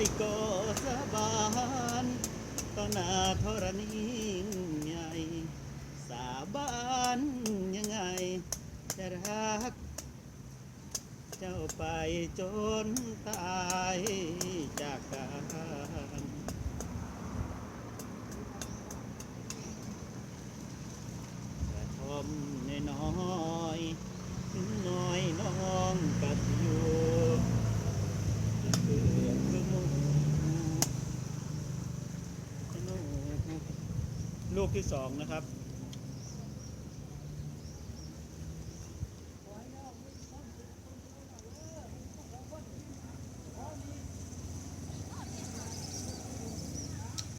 ไปก็สบานต่อหน้าธรณีใหญ่สาบานยังไงจะรัก เจ้าไปจนตายจากกันกระทอมในน้อง ลูกที่สองนะครับ